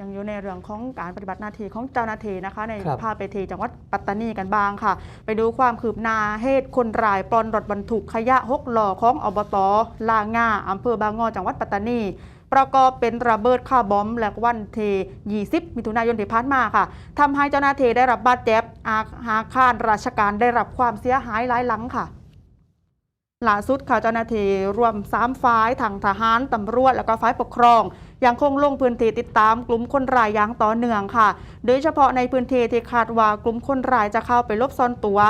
ยังอยู่ในเรื่องของการปฏิบัติหน้าที่ของเจ้าหน้าที่นะคะ ในครับภาพไปทีจังหวัดปัตตานีกันบ้างค่ะ ไปดูความคืบหน้าเหตุคนร้ายปล้นรถบรรทุกขยะหกล้อของอบตลาง่าอำเภอบางงอจังหวัดปัตตานีประกอบเป็นระเบิดคาร์บอมและวันเท 20 มิถุนายนที่ผ่านมาค่ะทำให้เจ้าหน้าที่ได้รับบาดเจ็บอาอาคารราชการได้รับความเสียหายหลายหลังค่ะล่าสุดข่าวเจ้าหน้าที่รวม3ฝ่ายทางทหารตำรวจ และก็ฝ่ายปกครอง ยังคงลงพื้นที่ติดตามกลุ่มคนร้ายอย่างต่อเนื่องค่ะ โดยเฉพาะในพื้นที่ที่คาดว่ากลุ่มคนร้ายจะเข้าไปลบซ่อนตัว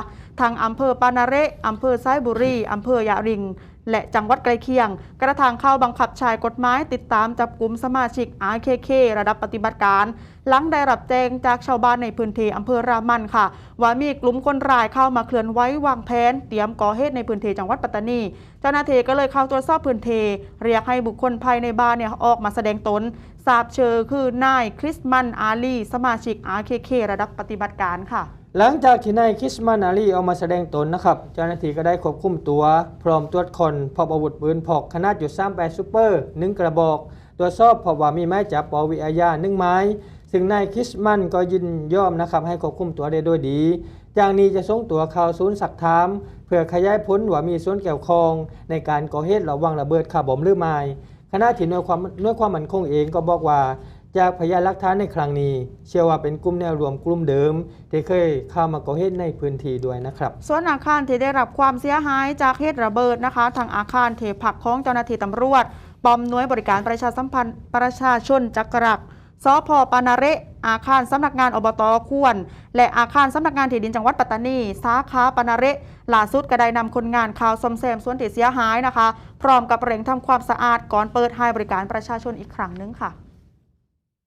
ทางอำเภอปานาเรอำเภอไซบุรีอำเภอยะริง และจังหวัดใกล้เคียง กระทางเข้าบังคับใช้กฎหมายติดตามจับกลุ่มสมาชิก RKK ระดับปฏิบัติการ หลังได้รับแจ้งจากชาวบ้านในพื้นที่อำเภอรามันค่ะ ว่ามีกลุ่มคนร้ายเข้ามาเคลื่อนไหววางแผนเตรียมก่อเหตุในพื้นที่จังหวัดปัตตานี เจ้าหน้าที่ก็เลยเข้าตรวจสอบพื้นที่เรียกให้บุคคลภายในบ้านเนี่ยออกมาแสดงตน ทราบเชื่อคือนายคริสมันอาลีสมาชิก RKK ระดับปฏิบัติการค่ะ หลังจากที่นายคริสมานอาลีออกมาแสดงตนนะครับ เจ้าหน้าที่ก็ได้ควบคุมตัว พร้อมตรวจคนพบอาวุธปืนพกขนาดจุด38ซูเปอร์หนึ่งกระบอกตรวสอบพบว่ามีไม้จับปอวิอาญาหนึ่งไม้ ซึ่งนายคริสมันก็ยินยอมนะครับให้ควบคุมตัวได้โดยดีจากนี้จะส่งตัวข้าวศูนย์สักถาม เพื่อขยายผลว่ามีส่วนเกี่ยวข้องในการก่อเหตุระวังระเบิดคาร์บอมหรือไม่ ขณะที่หน่วยความหน่วยความมั่นคงเองก็บอกว่าจากพยานหลักฐานในครั้งนี้ เชื่อว่าเป็นกลุ่มแนวรวมกลุ่มเดิม ที่เคยเข้ามาก่อเหตุในพื้นที่ด้วยนะครับ ส่วนอาคารที่ได้รับความเสียหายจากเหตุระเบิดนะคะ ทางอาคารเทผักของเจ้าหน้าที่ตำรวจปอมหน่วยบริการประชาสัมพันธ์ประชาชนจักรัก สพปานาเระอาคารสำนักงานอบตควร และอาคารสำนักงานที่ดินจังหวัดปัตตานี สาขาปานาเระล่าสุดก็ได้นำคนงานข่าวซอมแซมส่วนที่เสียหายนะคะ พร้อมกับเร่งทำความสะอาดก่อนเปิดให้บริการประชาชนอีกครั้งหนึงค่ะ